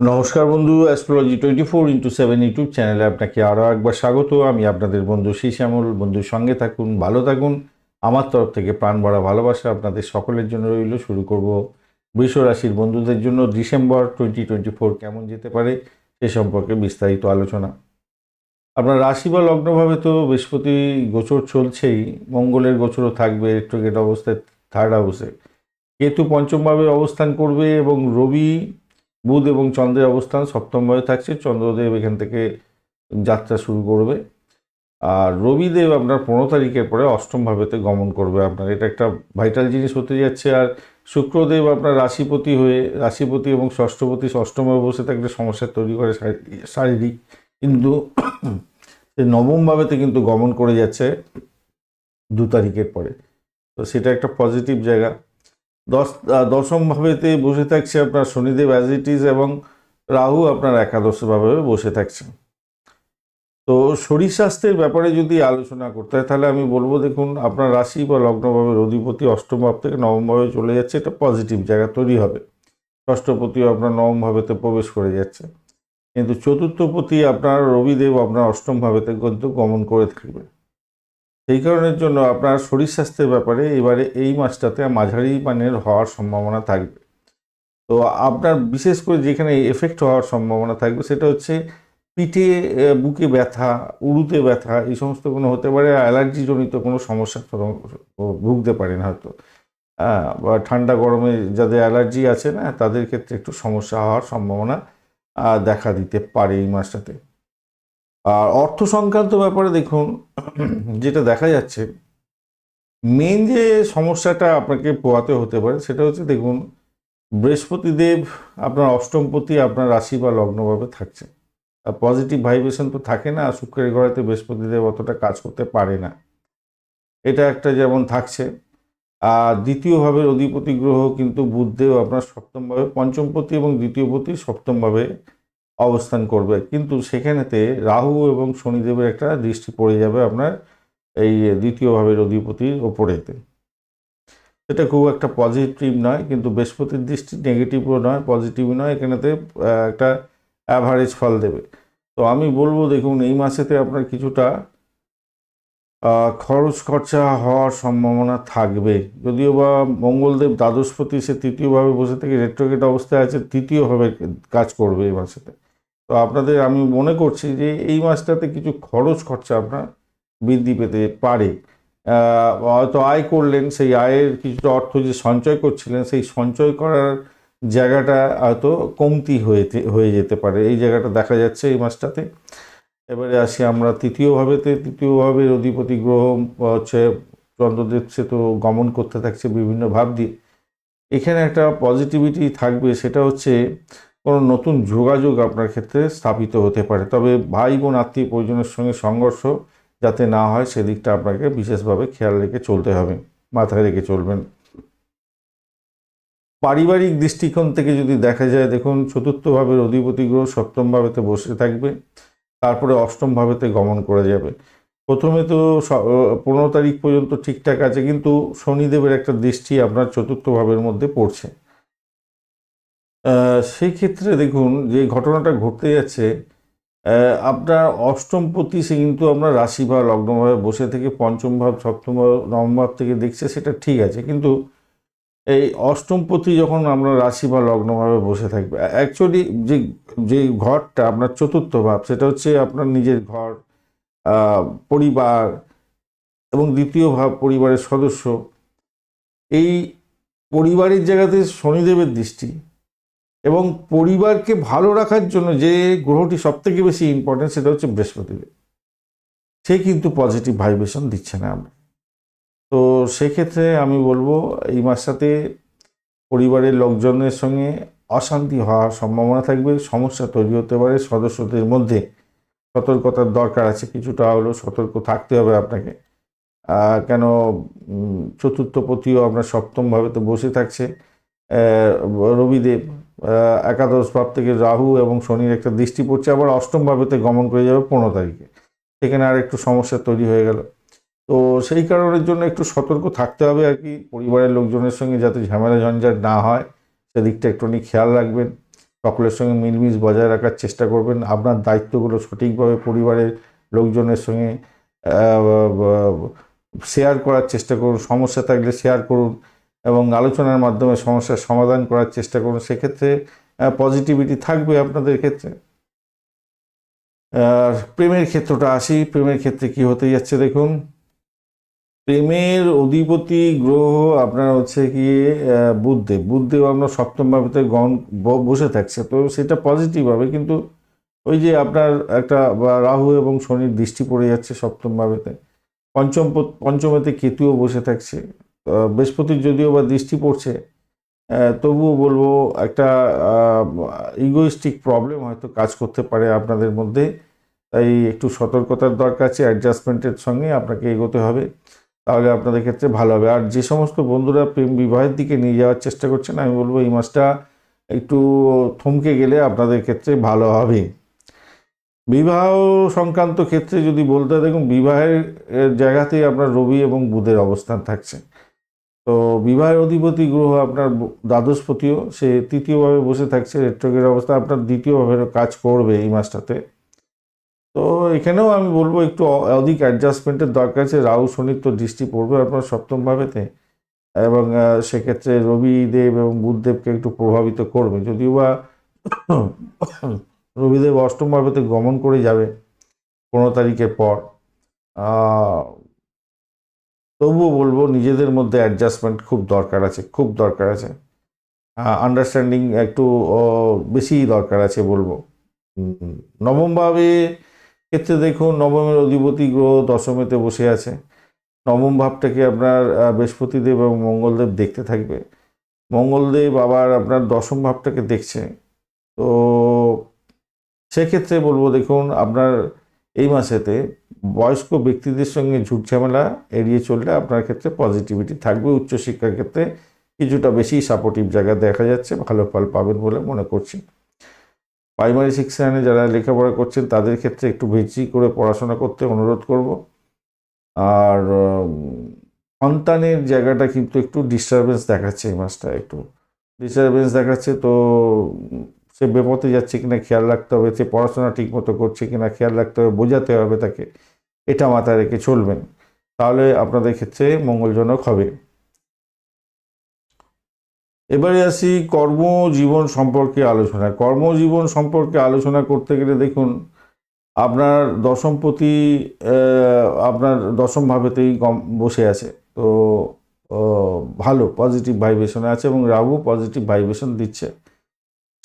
নমস্কার বন্ধু astrology twenty four into seven YouTube চ্যানেলে আপনাকে আরও একবার স্বাগত। আমি আপনাদের বন্ধু শ্যামল। বন্ধুর সঙ্গে থাকুন, ভালো থাকুন। আমার তরফ থেকে প্রাণ ভরা ভালোবাসা আপনাদের সকলের জন্য রইল। শুরু করব বৃষ রাশির বন্ধুদের জন্য। ডিসেম্বর টোয়েন্টি টোয়েন্টি ফোর কেমন যেতে পারে সে সম্পর্কে বিস্তারিত আলোচনা। আপনার রাশি বা লগ্নভাবে তো বৃহস্পতি গোচর চলছেই। মঙ্গলের গোচরও থাকবে রেট্রোগেট অবস্থায় থার্ড হাউসে কেতু পঞ্চমভাবে অবস্থান করবে এবং রবি বুধ এবং চন্দ্রের অবস্থান সপ্তম সপ্তমভাবে থাকছে। চন্দ্রদেব এখান থেকে যাত্রা শুরু করবে। আর রবিদেব আপনার পনেরো তারিখের পরে অষ্টম ভাবেতে গমন করবে আপনার। এটা একটা ভাইটাল জিনিস হতে যাচ্ছে। আর শুক্রদেব আপনার রাশিপতি হয়ে, রাশিপতি এবং ষষ্ঠপতি ষষ্ঠমভাবে বসে থাকলে সমস্যা তৈরি করে শারী- শারীরিক কিন্তু সে নবম ভাবেতে কিন্তু গমন করে যাচ্ছে দু তারিখের পরে। তো সেটা একটা পজিটিভ জায়গা। দশ আহ, দশম ভাবেতে বসে থাকছে আপনার শনিদেব অ্যাজ ইট ইজ এবং রাহু আপনার একাদশভাবে বসে থাকছে। তো শরীর স্বাস্থ্যের ব্যাপারে যদি আলোচনা করতে হয় তাহলে আমি বলব দেখুন আপনার রাশি বা লগ্নভাবে অধিপতি অষ্টম ভাব থেকে নবমভাবে চলে যাচ্ছে এটা পজিটিভ জায়গা তৈরি হবে। ষষ্ঠপতিও আপনার নবমভাবেতে প্রবেশ করে যাচ্ছে। কিন্তু চতুর্থপতি আপনার রবিদেব আপনার অষ্টমভাবেতে গমন করে থাকবে। সেই কারণের জন্য আপনার শরীর স্বাস্থ্যের ব্যাপারে এবারে এই মাসটাতে মাঝারি মানের হওয়ার সম্ভাবনা থাকবে। তো আপনার বিশেষ করে যেখানে এফেক্ট হওয়ার সম্ভাবনা থাকবে সেটা হচ্ছে পিঠে বুকে ব্যথা উড়ুতে ব্যথা, এই সমস্ত কোনো হতে পারে, অ্যালার্জিজনিত কোনো সমস্যা ভুগতে পারেন হয়তো। হ্যাঁ বা ঠান্ডা গরমে যাদের অ্যালার্জি আছে না, তাদের ক্ষেত্রে একটু সমস্যা হওয়ার সম্ভাবনা দেখা দিতে পারে এই মাসটাতে। আর অর্থ সংক্রান্ত ব্যাপারে দেখুন, যেটা দেখা যাচ্ছে মেন যে সমস্যাটা আপনাকে পোয়াতে হতে পারে সেটা হচ্ছে দেখুন, বৃহস্পতিদেব আপনার অষ্টমপতি আপনার রাশি বা লগ্নভাবে থাকছে। আর পজিটিভ ভাইব্রেশন তো থাকে না, আর শুক্রের ঘরেতে বৃহস্পতিদেব অতটা কাজ করতে পারে না। এটা একটা যেমন থাকছে। আর দ্বিতীয়ভাবে অধিপতি গ্রহ কিন্তু বুধদেব আপনার সপ্তমভাবে, পঞ্চমপতি এবং দ্বিতীয়পতি সপ্তমভাবে অবস্থান করবে। কিন্তু সেখানেতে রাহু এবং শনিদেবের একটা দৃষ্টি পড়ে যাবে আপনার এই দ্বিতীয় ভাবের অধিপতির ওপরেতে। এটা খুব একটা পজিটিভ নয়, কিন্তু বৃহস্পতির দৃষ্টি নেগেটিভও নয় পজিটিভ নয়, এখানেতে একটা অ্যাভারেজ ফল দেবে। তো আমি বলব, দেখুন, এই মাসেতে আপনার কিছুটা খরচ খরচা হওয়ার সম্ভাবনা থাকবে। যদিও বা মঙ্গলদেব দ্বাদশপতি সে তৃতীয়ভাবে বসে থেকে রেট্রোগেট অবস্থায় আছে তৃতীয়ভাবে কাজ করবে এই মাসেতে। তো আপনাদের আমি মনে করছি যে এই মাসটাতে কিছু খরচ খরচা আপনার বৃদ্ধি পেতে পারে। হয়তো আয় করলেন, সেই আয়ের কিছুটা অর্থ যে সঞ্চয় করছিলেন, সেই সঞ্চয় করার জায়গাটা হয়তো কমতি হয়ে হয়ে যেতে পারে। এই জায়গাটা দেখা যাচ্ছে এই মাসটাতে। এবারে আসি আমরা তৃতীয়ভাবেতে। তৃতীয়ভাবে অধিপতি গ্রহ হচ্ছে চন্দ্রদেব, সে তো গমন করতে থাকছে বিভিন্ন ভাব দিয়ে। এখানে একটা পজিটিভিটি থাকবে, সেটা হচ্ছে কোনো নতুন যোগাযোগ আপনার ক্ষেত্রে স্থাপিত হতে পারে। তবে ভাই বোন, আত্মীয় পরিজনের সঙ্গে সংঘর্ষ যাতে না হয়, সেদিকটা আপনাকে বিশেষভাবে খেয়াল রেখে চলতে হবে, মাথায় রেখে চলবেন। পারিবারিক দৃষ্টিকোণ থেকে যদি দেখা যায়, দেখুন চতুর্থ ভাবের অধিপতি গ্রহ সপ্তম ভাবেতে বসে থাকবে, তারপরে অষ্টমভাবেতে গমন করে যাবে। প্রথমে তো পনেরো তারিখ পর্যন্ত ঠিকঠাক আছে, কিন্তু শনিদেবের একটা দৃষ্টি আপনার চতুর্থ ভাবের মধ্যে পড়ছে। আহ, সেই ক্ষেত্রে দেখুন যে ঘটনাটা ঘটতে যাচ্ছে আপনার অষ্টমপতি সে কিন্তু আপনার রাশি লগ্নভাবে বসে থেকে পঞ্চম ভাব সপ্তম ভাব নবম ভাব থেকে দেখছে সেটা ঠিক আছে। কিন্তু এই অষ্টম অষ্টমপতি যখন আমরা রাশি বা লগ্নভাবে বসে থাকবে অ্যাকচুয়ালি যে যে ঘরটা আপনার চতুর্থ ভাব সেটা হচ্ছে আপনার নিজের ঘর পরিবার এবং দ্বিতীয় ভাব পরিবারের সদস্য এই পরিবারের জায়গাতে শনিদেবের দৃষ্টি এবং পরিবারকে ভালো রাখার জন্য যে গ্রহটি সব থেকে বেশি ইম্পর্টেন্ট সেটা হচ্ছে বৃহস্পতিদেব সে কিন্তু পজিটিভ ভাইব্রেশন দিচ্ছে না আমরা। তো সেক্ষেত্রে আমি বলব এই মাসটাতে পরিবারের লোকজনের সঙ্গে অশান্তি হওয়ার সম্ভাবনা থাকবে সমস্যা তৈরি হতে পারে সদস্যদের মধ্যে সতর্কতার দরকার আছে কিছুটা হলেও সতর্ক থাকতে হবে আপনাকে। কেন উম, চতুর্থ পতিও আপনার সপ্তম ভাবে তো বসে থাকছে। রবিদেব একাদশ ভাব থেকে রাহু এবং শনির একটা দৃষ্টি পড়ছে, আবার অষ্টম ভাবেতে গমন করে যাবে পনেরো তারিখে। সেখানে আর একটু সমস্যা তৈরি হয়ে গেল। তো সেই কারণের জন্য একটু সতর্ক থাকতে হবে আর কি, পরিবারের লোকজনের সঙ্গে যাতে ঝামেলা ঝঞ্ঝাট না হয়। সেদিকটা একটুখানি খেয়াল রাখবেন, সকলের সঙ্গে মিলমিশ বজায় রাখার চেষ্টা করবেন। আপনার দায়িত্বগুলো সঠিকভাবে পরিবারের লোকজনের সঙ্গে শেয়ার করার চেষ্টা করুন। সমস্যা থাকলে শেয়ার করুন। এবং আলোচনার মাধ্যমে সমস্যার সমাধান করার চেষ্টা করুন। সেক্ষেত্রে পজিটিভিটি থাকবে আপনাদের ক্ষেত্রে। আর প্রেমের ক্ষেত্রটা আসি। প্রেমের ক্ষেত্রে কি হতে যাচ্ছে দেখুন। প্রেমের অধিপতি গ্রহ আপনার হচ্ছে কি আহ, বুধদেব বুধদেব আপনার সপ্তম ভাবেতে গণ বসে থাকছে। তো সেটা পজিটিভ হবে কিন্তু ওই যে আপনার একটা রাহু এবং শনির দৃষ্টি পড়ে যাচ্ছে সপ্তম ভাবেতে। পঞ্চম পঞ্চমেতে কেতুও বসে থাকছে। বৃহস্পতির যদিও বা দৃষ্টি পড়ছে তবুও বলব একটা ইগোইস্টিক প্রবলেম হয়তো কাজ করতে পারে আপনাদের মধ্যে। তাই একটু সতর্কতার দরকার আছে অ্যাডজাস্টমেন্টের সঙ্গে আপনাকে এগোতে হবে, তাহলে আপনাদের ক্ষেত্রে ভালো হবে। আর যে সমস্ত বন্ধুরা প্রেম বিবাহের দিকে নিয়ে যাওয়ার চেষ্টা করছেন, আমি বলব এই মাসটা একটু থমকে গেলে আপনাদের ক্ষেত্রে ভালো হবে। বিবাহ সংক্রান্ত ক্ষেত্রে যদি বলতে দেখুন বিবাহের জায়গাতেই আপনার রবি এবং বুধের অবস্থান থাকছে। তো বিবাহের অধিপতি গ্রহ আপনার দ্বাদশপতিও, সে তৃতীয়ভাবে বসে থাকছে, রেট্রোগের অবস্থা আপনার দ্বিতীয়ভাবে কাজ করবে এই মাসটাতে। তো এখানেও আমি বলব একটু অধিক অ্যাডজাস্টমেন্টের দরকার আছে। রাহু শনির তো দৃষ্টি পড়বে আপনার সপ্তম ভাবেতে এবং সেক্ষেত্রে রবি, দেব এবং বুধদেবকে একটু প্রভাবিত করবে। যদিও বা রবিদেব অষ্টম ভাবেতে গমন করে যাবে পনেরো তারিখের পর। তবুও বলব নিজেদের মধ্যে অ্যাডজাস্টমেন্ট খুব দরকার আছে, খুব দরকার আছে। আন্ডারস্ট্যান্ডিং একটু বেশিই দরকার আছে বলব। নবমভাবে ক্ষেত্রে দেখুন, নবমের অধিপতি গ্রহ দশমেতে বসে আছে। নবম ভাবটাকে আপনার বৃহস্পতিদেব এবং মঙ্গলদেব দেখতে থাকবে। মঙ্গলদেব আবার আপনার দশম ভাবটাকে দেখছে। তো, সেক্ষেত্রে বলব দেখুন, আপনার এই মাসেতে বয়স্ক ব্যক্তিদের সঙ্গে ঝুট ঝামেলা এড়িয়ে চললে আপনার ক্ষেত্রে পজিটিভিটি থাকবে। উচ্চশিক্ষার ক্ষেত্রে কিছুটা বেশি সাপোর্টিভ জায়গা দেখা যাচ্ছে, ভালো ফল পাবেন বলে মনে করছি। প্রাইমারি সেকশনে যারা লেখাপড়া করছেন, তাদের ক্ষেত্রে একটু বেশি করে পড়াশোনা করতে অনুরোধ করব। আর সন্তানের জায়গাটা কিন্তু একটু ডিস্টারবেন্স দেখাচ্ছে এই মাসটা একটু। ডিস্টারবেন্স দেখাচ্ছে তো সে বেপথে যাচ্ছে কিনা খেয়াল রাখতে হবে, সে পড়াশোনা ঠিক মতো করছে কিনা খেয়াল রাখতে হবে, বোঝাতে হবে তাকে। এটা মাথায় রেখে চলবেন। তাহলে আপনাদের ক্ষেত্রে মঙ্গলজনক হবে। এবারে আসি কর্মজীবন সম্পর্কে আলোচনা কর্মজীবন সম্পর্কে আলোচনা করতে গেলে দেখুন, আপনার দশমপতি আপনার দশম ভাবেতেই গম, বসে আছে। তো ভালো পজিটিভ ভাইব্রেশনে আছে এবং রাহু পজিটিভ ভাইব্রেশন দিচ্ছে।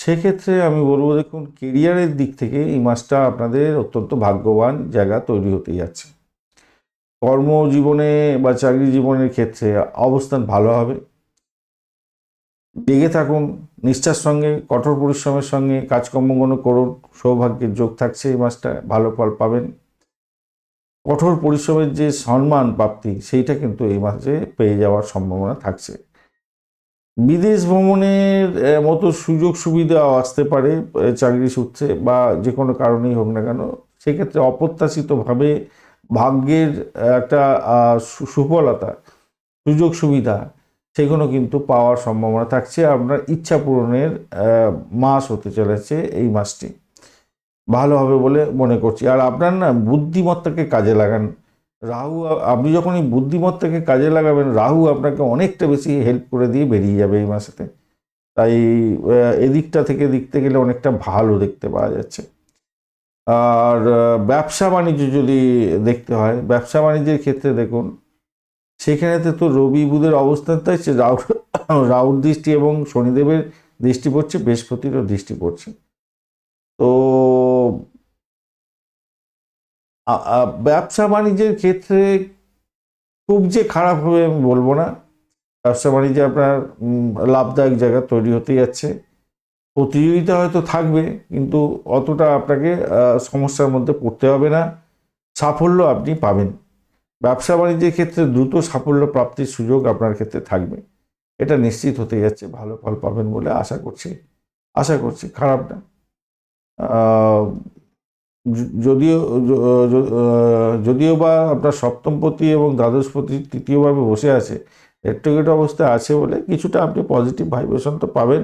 সেক্ষেত্রে আমি বলব, দেখুন কেরিয়ারের দিক থেকে এই মাসটা আপনাদের অত্যন্ত ভাগ্যবান জায়গা তৈরি হতে যাচ্ছে। কর্মজীবনে বা চাকরি জীবনের ক্ষেত্রে অবস্থান ভালো হবে। লেগে থাকুন, নিষ্ঠার সঙ্গে, কঠোর পরিশ্রমের সঙ্গে কাজকর্মগুলো করুন, সৌভাগ্যের যোগ থাকছে এই মাসটা, ভালো ফল পাবেন। কঠোর পরিশ্রমের যে সম্মান প্রাপ্তি, সেইটা কিন্তু এই মাসে পেয়ে যাওয়ার সম্ভাবনা থাকছে। বিদেশ ভ্রমণের মতো সুযোগ সুবিধা আসতে পারে চাকরি সূত্রে বা যে কোনো কারণেই হোক না কেন, সেক্ষেত্রে অপ্রত্যাশিতভাবে ভাগ্যের একটা সুফলতা, সুযোগ সুবিধা, সেগুলো কিন্তু পাওয়ার সম্ভাবনা থাকছে। আপনার ইচ্ছা পূরণের মাস হতে চলেছে এই মাসটি। ভালো হবে বলে মনে করছি। আর আপনার না বুদ্ধিমত্তাকে কাজে লাগান রাহু, আপনি যখন এই বুদ্ধিমত্তাকে কাজে লাগাবেন, রাহু আপনাকে অনেকটা বেশি হেল্প করে দিয়ে বেরিয়ে যাবে এই মাসেতে। তাই এদিকটা থেকে দেখতে গেলে অনেকটা ভালো দেখতে পাওয়া যাচ্ছে। আর ব্যবসা বাণিজ্য যদি দেখতে হয়, ব্যবসা বাণিজ্যের ক্ষেত্রে দেখুন, সেখানেতে তো রবি বুধের অবস্থান থাকছে রাহু, রাহুর দৃষ্টি এবং শনিদেবের দৃষ্টি পড়ছে, বৃহস্পতিরও দৃষ্টি পড়ছে। তো ব্যবসা বাণিজ্যের ক্ষেত্রে খুব যে খারাপ হবে আমি বলব না। ব্যবসা বাণিজ্যে আপনার লাভদায়ক জায়গা তৈরি হতে যাচ্ছে। প্রতিযোগিতা হয়তো থাকবে, কিন্তু অতটা আপনাকে সমস্যার মধ্যে পড়তে হবে না। সাফল্য আপনি পাবেন। ব্যবসা বাণিজ্যের ক্ষেত্রে দ্রুত সাফল্য প্রাপ্তির সুযোগ আপনার ক্ষেত্রে থাকবে। এটা নিশ্চিত হতে যাচ্ছে, ভালো ফল পাবেন বলে আশা করছি। আশা করছি, খারাপ না। যদিও যদিও বা আপনার সপ্তমপতি এবং দ্বাদশপতি তৃতীয়ভাবে বসে আছে রেট্রোগেট অবস্থায় আছে বলে কিছুটা আপনি পজিটিভ ভাইব্রেশন তো পাবেন।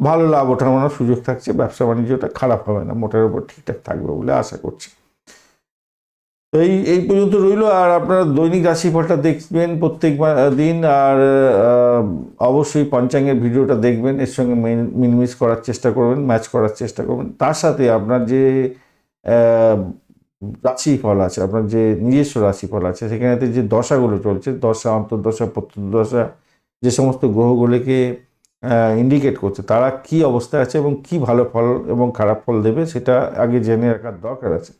ভালো লাভ ওঠানোর সুযোগ থাকছে, ব্যবসা বাণিজ্যটা খারাপ হবে না, মোটের উপর ঠিকঠাক থাকবে বলে আশা করছি। তো এই এই পর্যন্ত রইল, আর আপনারা দৈনিক রাশিফলটা দেখবেন প্রত্যেক দিন, আর অবশ্যই পঞ্চাঙ্গের ভিডিওটা দেখবেন, এর সঙ্গে মিনমিস করার চেষ্টা করবেন, ম্যাচ করার চেষ্টা করবেন। তার সাথে আপনার যে রাশিফল আছে, আপনার যে নিজস্ব রাশিফল আছে সেখানেতে যে দশাগুলো চলছে, দশা, অন্তর্দশা, প্রত্যুদশা, যে সমস্ত গ্রহগুলিকে ইন্ডিকেট করছে, তারা কি অবস্থায় আছে এবং কি ভালো ফল এবং খারাপ ফল দেবে সেটা আগে জেনে রাখার দরকার আছে।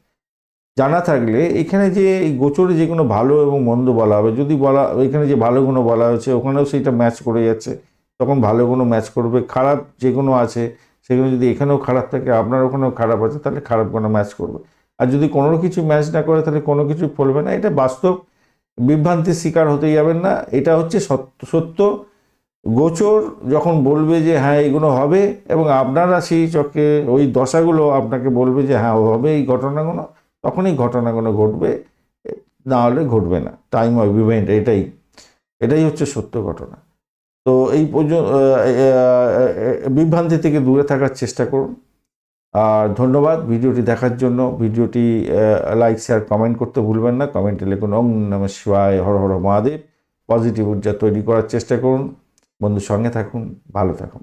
জানা থাকলে এখানে যে এই গোচরে যে কোনো ভালো এবং মন্দ বলা হবে, যদি বলা, এখানে যে ভালো গুণ বলা হয়েছে, ওখানেও সেইটা ম্যাচ করে যাচ্ছে তখন ভালো গুণও ম্যাচ করবে, খারাপ যে কোনো আছে সেগুলো যদি এখানেও খারাপ থাকে, আপনার ওখানেও খারাপ আছে, তাহলে খারাপ কোনো ম্যাচ করবে। আর যদি কোনো কিছু ম্যাচ না করে, তাহলে কোনো কিছু ফলবে না। এটা বাস্তব। বিভ্রান্তির শিকার হতে যাবেন না। এটা হচ্ছে সত্য গোচর যখন বলবে যে হ্যাঁ এগুলো হবে, এবং আপনারা সেই চক্রে ওই দশাগুলো আপনাকে বলবে যে হ্যাঁ হবে এই ঘটনাগুলো, তখনই ঘটনাগুলো ঘটবে। না হলে ঘটবে না। টাইম অফ ইভেন্ট এটাই। এটাই হচ্ছে সত্য ঘটনা। তো এই পর্যন্ত বিভ্রান্তি থেকে দূরে থাকার চেষ্টা করুন। আর ধন্যবাদ ভিডিওটি দেখার জন্য। ভিডিওটি লাইক শেয়ার কমেন্ট করতে ভুলবেন না। কমেন্টে লিখুন ওং নম শিবায়, হর হর মহাদেব। পজিটিভ ঊর্জা তৈরি করার চেষ্টা করুন। বন্ধুর সঙ্গে থাকুন, ভালো থাকুন।